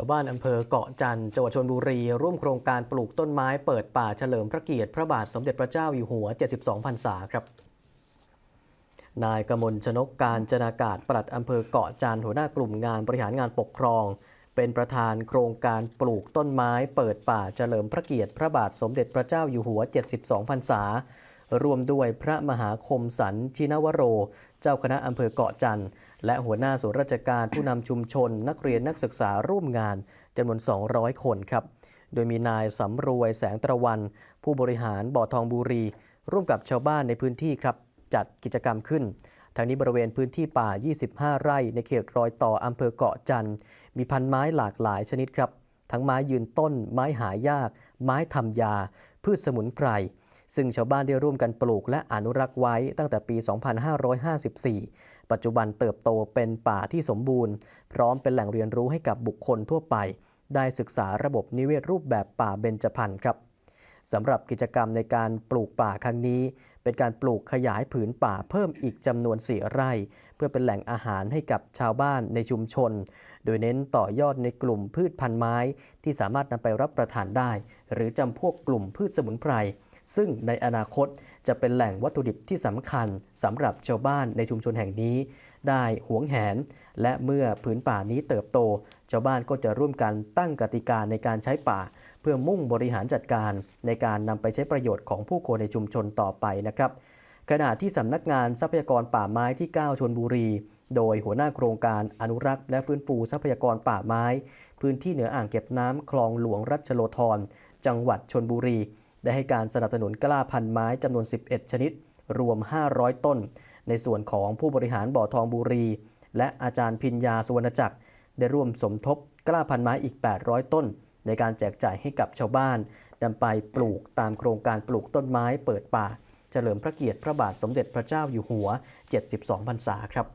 ชาวบ้านอำเภอเกาะจันทร์จังหวัดชลบุรี ร่วมโครงการปลูกต้นไม้เปิดป่าเฉลิมพระเกียรติพระบาทสมเด็จพระเจ้าอยู่หัว 72 พรรษาครับ นายกมลชนกการจนากาศปลัดอำเภอเกาะจันทร์หัวหน้ากลุ่มงานบริหารงานปกครอง เป็นประธานโครงการปลูกต้นไม้เปิดป่าเฉลิมพระเกียรติพระบาทสมเด็จพระเจ้าอยู่หัว 72 พรรษา รวมด้วยพระมหาคมสันชินวโร เจ้าคณะอำเภอเกาะจันทร์และหัวหน้าส่วนราชการผู้นำชุมชน นักเรียนนักศึกษาร่วมงานจำนวน 200 คนครับ โดยมีนายสำรวยแสงตะวัน ผู้บริหารบ่อทองบุรี ร่วมกับชาวบ้านในพื้นที่ครับ จัดกิจกรรมขึ้นทางนี้บริเวณพื้นที่ป่า 25 ไร่ ในเขตรอยต่ออำเภอเกาะจันทร์มีพันไม้หลากหลายชนิดครับ ทั้งไม้ยืนต้น ไม้หายาก ไม้ทำยา พืชสมุนไพร ซึ่งชาวบ้านได้ร่วมกันปลูกและอนุรักษ์ไว้ตั้งแต่ปี 2554 ปัจจุบันเติบโตเป็นป่าที่สมบูรณ์ พร้อมเป็นแหล่งเรียนรู้ให้กับบุคคลทั่วไป ได้ศึกษาระบบนิเวศรูปแบบป่าเบญจพรรณครับสำหรับกิจกรรมในการปลูกป่าครั้งนี้ เป็นการปลูกขยายผืนป่าเพิ่มอีกจำนวนสี่ไร่ เพื่อเป็นแหล่งอาหารให้กับชาวบ้านในชุมชน โดยเน้นต่อยอดในกลุ่มพืชพันธุ์ไม้ ที่สามารถนำไปรับประทานได้ หรือจำพวกกลุ่มพืชสมุนไพร ซึ่งในอนาคตจะเป็นแหล่งวัตถุดิบที่สำคัญสำหรับชาวบ้านในชุมชนแห่งนี้ ได้หวงแหน และเมื่อผืนป่านี้เติบโต ชาวบ้านก็จะร่วมกันตั้งกติกาในการใช้ป่า เพื่อมุ่งบริหารจัดการในการนำไปใช้ประโยชน์ของผู้คนในชุมชนต่อไปนะครับขณะที่สำนักงานทรัพยากรป่าไม้ที่ 9 ชนบุรี โดยหัวหน้าโครงการอนุรักษ์และฟื้นฟูทรัพยากรป่าไม้ พื้นที่เหนืออ่างเก็บน้ำคลองหลวงรัชโลธรจังหวัดชนบุรี ได้ให้การสนับสนุนกล้าพันธุ์ไม้จำนวน 11 ชนิด รวม 500 ต้น ในส่วนของผู้บริหารบ่อทองบุรี และอาจารย์พิญญาสุวรรณจักร ได้ร่วมสมทบกล้าพันธุ์ไม้อีก 800 ต้น ในการแจกจ่ายให้กับชาวบ้านนำไปปลูกตามโครงการปลูกต้นไม้เปิดป่า เฉลิมพระเกียรติพระบาทสมเด็จพระเจ้าอยู่หัว 72 พรรษาครับ